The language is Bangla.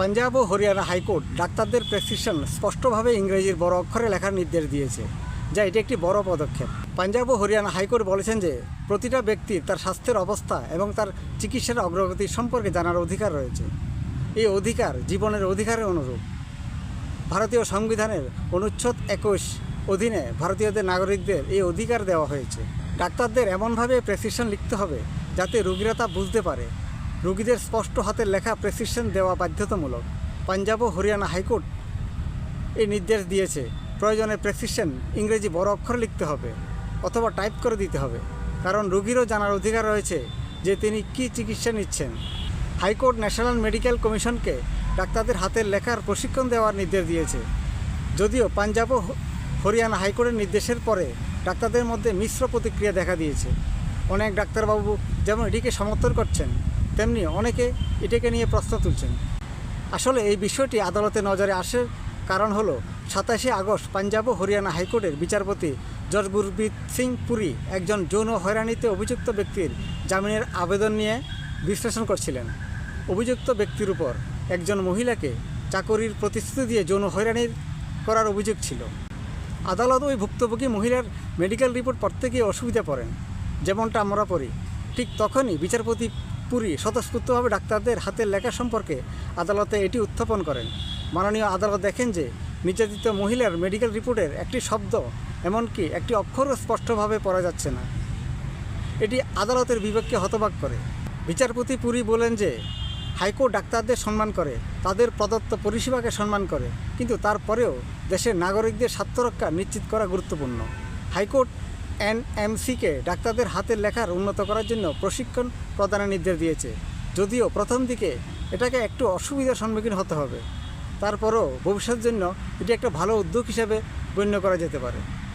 পাঞ্জাব ও হরিয়ানা হাইকোর্ট ডাক্তারদের প্রেসক্রিপশন স্পষ্টভাবে ইংরেজির বড় অক্ষরে লেখার নির্দেশ দিয়েছে, যা এটি একটি বড় পদক্ষেপ। পাঞ্জাব ও হরিয়ানা হাইকোর্ট বলেছেন যে, প্রতিটা ব্যক্তির তার স্বাস্থ্যের অবস্থা এবং তার চিকিৎসার অগ্রগতি সম্পর্কে জানার অধিকার রয়েছে। এই অধিকার জীবনের অধিকারের অনুরূপ। ভারতীয় সংবিধানের অনুচ্ছেদ একুশ অধীনে ভারতীয়দের নাগরিকদের এই অধিকার দেওয়া হয়েছে। ডাক্তারদের এমনভাবে প্রেসক্রিপশন লিখতে হবে, যাতে রোগীরা তা বুঝতে পারে। রোগীদের স্পষ্ট হাতের লেখা প্রেসক্রিপশন দেওয়া বাধ্যতামূলক। পাঞ্জাব ও হরিয়ানা হাইকোর্ট এই নির্দেশ দিয়েছে, প্রয়োজনে প্রেসক্রিপশন ইংরেজি বড় অক্ষরে লিখতে হবে অথবা টাইপ করে দিতে হবে। কারণ রোগীরও জানার অধিকার রয়েছে যে তিনি কী চিকিৎসা নিচ্ছেন। হাইকোর্ট ন্যাশনাল মেডিকেল কমিশনকে ডাক্তারদের হাতের লেখার প্রশিক্ষণ দেওয়ার নির্দেশ দিয়েছে। যদিও পাঞ্জাব ও হরিয়ানা হাইকোর্টের নির্দেশের পরে ডাক্তারদের মধ্যে মিশ্র প্রতিক্রিয়া দেখা দিয়েছে। অনেক ডাক্তারবাবু যেমন এটিকে সমর্থন করছেন তেমনি অনেকে এটিকে নিয়ে প্রশ্ন তুলছেন। আসলে এই বিষয়টি আদালতে নজরে আসার কারণ হলো, সাতাশে আগস্ট পাঞ্জাব ও হরিয়ানা হাইকোর্টের বিচারপতি জজ গুরবিত সিং পুরী একজন যৌন হয়রানিতে অভিযুক্ত ব্যক্তির জামিনের আবেদন নিয়ে বিশ্লেষণ করছিলেন। অভিযুক্ত ব্যক্তির উপর একজন মহিলাকে চাকরির প্রতিশ্রুতি দিয়ে যৌন হয়রানির করার অভিযোগ ছিল। আদালত ওই ভুক্তভোগী মহিলার মেডিকেল রিপোর্ট পড়তে গিয়ে অসুবিধা পড়েন। যেমনটা আমরা পড়ি, ঠিক তখনই বিচারপতি পুরী স্বতঃস্ফূর্তভাবে ডাক্তারদের হাতের লেখা সম্পর্কে আদালতে এটি উত্থাপন করেন। মাননীয় আদালত দেখেন যে, নির্যাতিত মহিলার মেডিকেল রিপোর্টের একটি শব্দ, এমনকি একটি অক্ষরও স্পষ্টভাবে পড়া যাচ্ছে না। এটি আদালতের বিবেককে হতবাক করে। বিচারপতি পুরী বলেন যে, হাইকোর্ট ডাক্তারদের সম্মান করে, তাদের প্রদত্ত পরিষেবাকে সম্মান করে, কিন্তু তারপরেও দেশের নাগরিকদের স্বার্থরক্ষা নিশ্চিত করা গুরুত্বপূর্ণ। হাইকোর্ট এনএমসিকে ডাক্তারদের হাতের লেখার উন্নত করার জন্য প্রশিক্ষণ প্রদানের নির্দেশ দিয়েছে। যদিও প্রথম দিকে এটাকে একটু অসুবিধার সম্মুখীন হতে হবে। তারপরও ভবিষ্যতের জন্য এটি একটা ভালো উদ্যোগ হিসাবে গণ্য করা যেতে পারে।